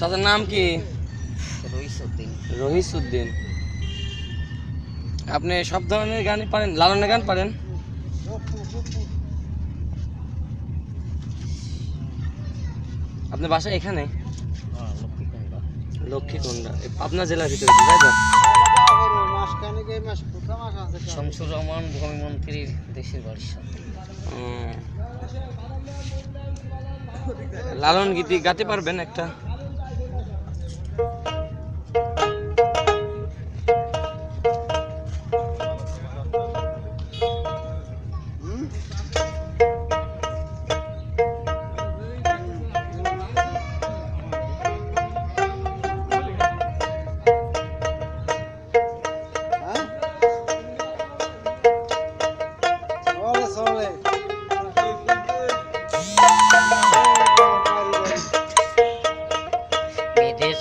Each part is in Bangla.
তাদের নাম কি? রহিসুদ্দিন আপনি সব ধরনের গানই পারেন লালনের গান পারেন। আপনার বাসা এখানে? লক্ষ্মীকুণ্ডা। এ পাবনা জেলার ভিতরে তাই তো? শামসুর রহমান ভূমিমন্ত্রীর দেশের বাড়ির সাথে। লালন গীতি গাতে পারবেন একটা।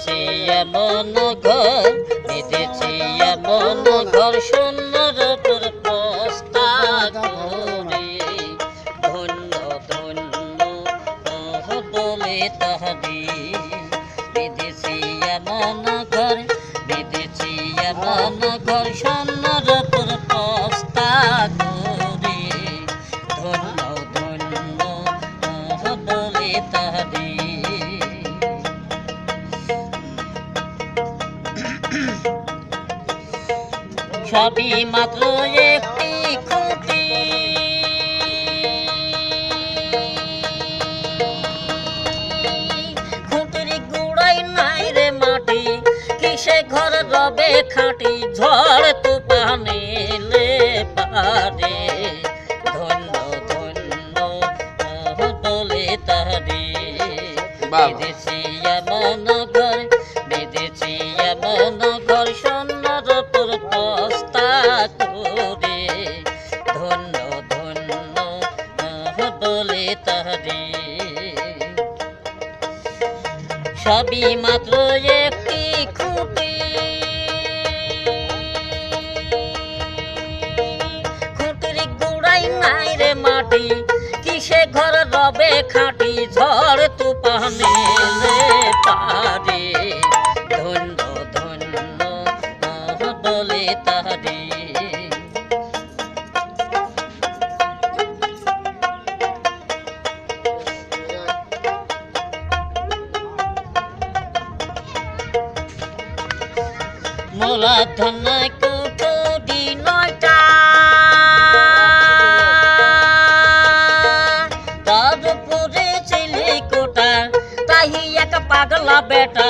বিদেশে এমন ঘর বিদেশে এমন ঘর সুন্দর সবই মাত্র একটি খুঁটি। খুঁটির গুড়াই নাই রে মাটি কিসে ঘর রবে খাটি ঝড় তুফানে লে পারে ধন্য ধন্য বলে তারে বিদেশি সবই মাত্র একটি খুঁটি। খুঁটির গুড়াই নাই রে মাটি, কিসে ঘর রবে খাঁটি ঝড় তুফানে? মোলা ধন কুটুরি নয়টা তার ছেলে কোটা তাহি এক পাগলা বেটা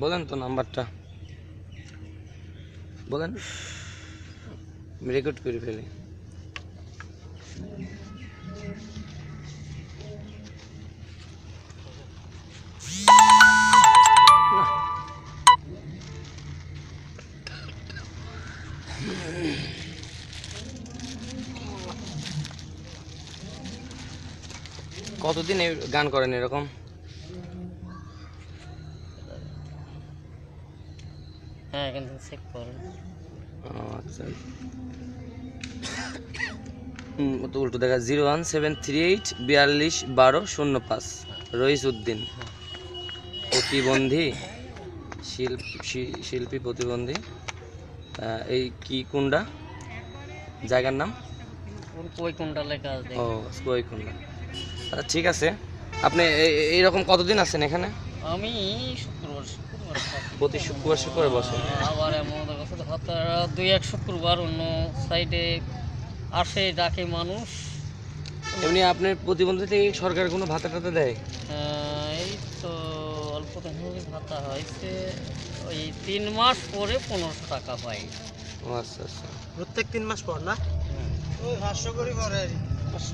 বলেন তো নাম্বারটা। বলেন। রেকর্ড করে ফেলি। কতদিন এই গান করেন এরকম? হ্যাঁ চেক করুন আচ্ছা ও তো উল্টো দেখা zero one seven three eight বিয়াল্লিশ বারো শূন্য পাঁচ। রইস উদ্দিন। প্রতিবন্ধী শিল্পী শিল্পী প্রতিবন্ধী। এই কি কুন্ডা? জায়গার নাম? ওর লেখা আছে? ও স্কোয়াই আচ্ছা ঠিক আছে। আপনি এই- এই- এইরকম কতদিন আছেন এখানে? আমি থাকি। প্রতি শুক্রবার শুক্রবার বসে। আবার এমন দুই এক শুক্রবার অন্য সাইডে আসে ডাকে মানুষ। এমনি আপনার প্রতিবন্ধী থেকে সরকার কোনো ভাতা টাতা দেয়? এই তো অল্প ভাতা হয়েছে। ওই তিন মাস পরে পনেরোশো টাকা পাই। আচ্ছা আচ্ছা। প্রত্যেক তিন মাস পর না।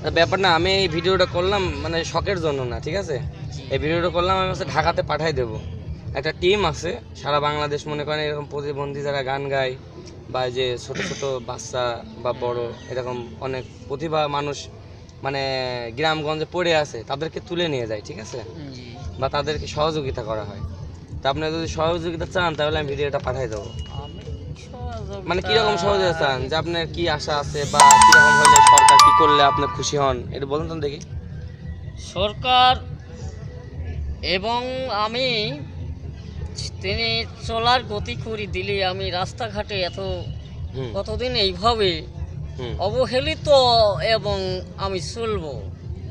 তা ব্যাপার না আমি এই ভিডিওটা করলাম মানে শখের জন্য না ঠিক আছে? এই ভিডিওটা করলাম আমি হচ্ছে ঢাকাতে পাঠাই দেবো। একটা টিম আছে সারা বাংলাদেশ মনে করেন এরকম প্রতিবন্ধী যারা গান গায় বা যে ছোট ছোট বাচ্চা বা বড় এরকম অনেক প্রতিভা মানুষ মানে গ্রামগঞ্জে পড়ে আছে তাদেরকে তুলে নিয়ে যায় ঠিক আছে? বা তাদেরকে সহযোগিতা করা হয়। তা আপনি যদি সহযোগিতা চান তাহলে আমি ভিডিওটা পাঠাই দেবো। মানে কীরকম সহযোগিতা চান? যে আপনার কি আশা আছে বা কীরকম হলে সরকার কি করলে আপনি খুশি হন? এটা বলুন তো দেখি। সরকার এবং আমি তিনি চলার গতি করি দিলে আমি রাস্তাঘাটে এত কতদিন এইভাবে অবহেলিত এবং আমি চলবো।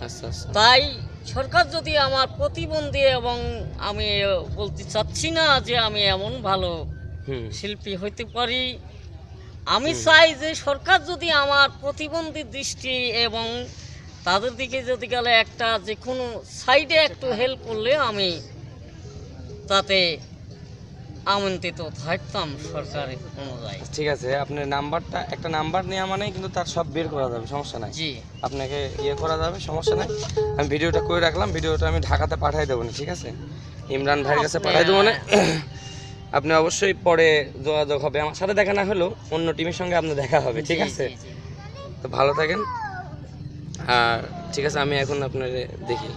আচ্ছা আচ্ছা। তাই সরকার যদি আমার প্রতিবন্ধী এবং আমি বলতে চাচ্ছি না যে আমি এমন ভালো শিল্পী হইতে পারি আমি চাই যে সরকার যদি আমার প্রতিবন্ধী দৃষ্টি এবং তাদের দিকে যদি গেলে একটা যে কোনো সাইডে একটু হেল্প করলে আমি তাতে আমন্ত্রিত থাকতাম সরকারের অনুযায়ী। ঠিক আছে আপনার নাম্বারটা একটা নাম্বার নেওয়া মানে কিন্তু তার সব বের করা যাবে সমস্যা নাই। জি। আপনাকে ইয়ে করা যাবে সমস্যা নাই। আমি ভিডিওটা করে রাখলাম ভিডিওটা আমি ঢাকাতে পাঠিয়ে দেবো না ঠিক আছে? ইমরান ভাইয়ের কাছে পাঠিয়ে দেবো না আপনি অবশ্যই পরে যোগাযোগ হবে। আমার সাথে দেখা না হলেও অন্য টিমের সঙ্গে আপনার দেখা হবে ঠিক আছে। তো ভালো থাকেন। আর ঠিক আছে আমি এখন আপনার দেখি।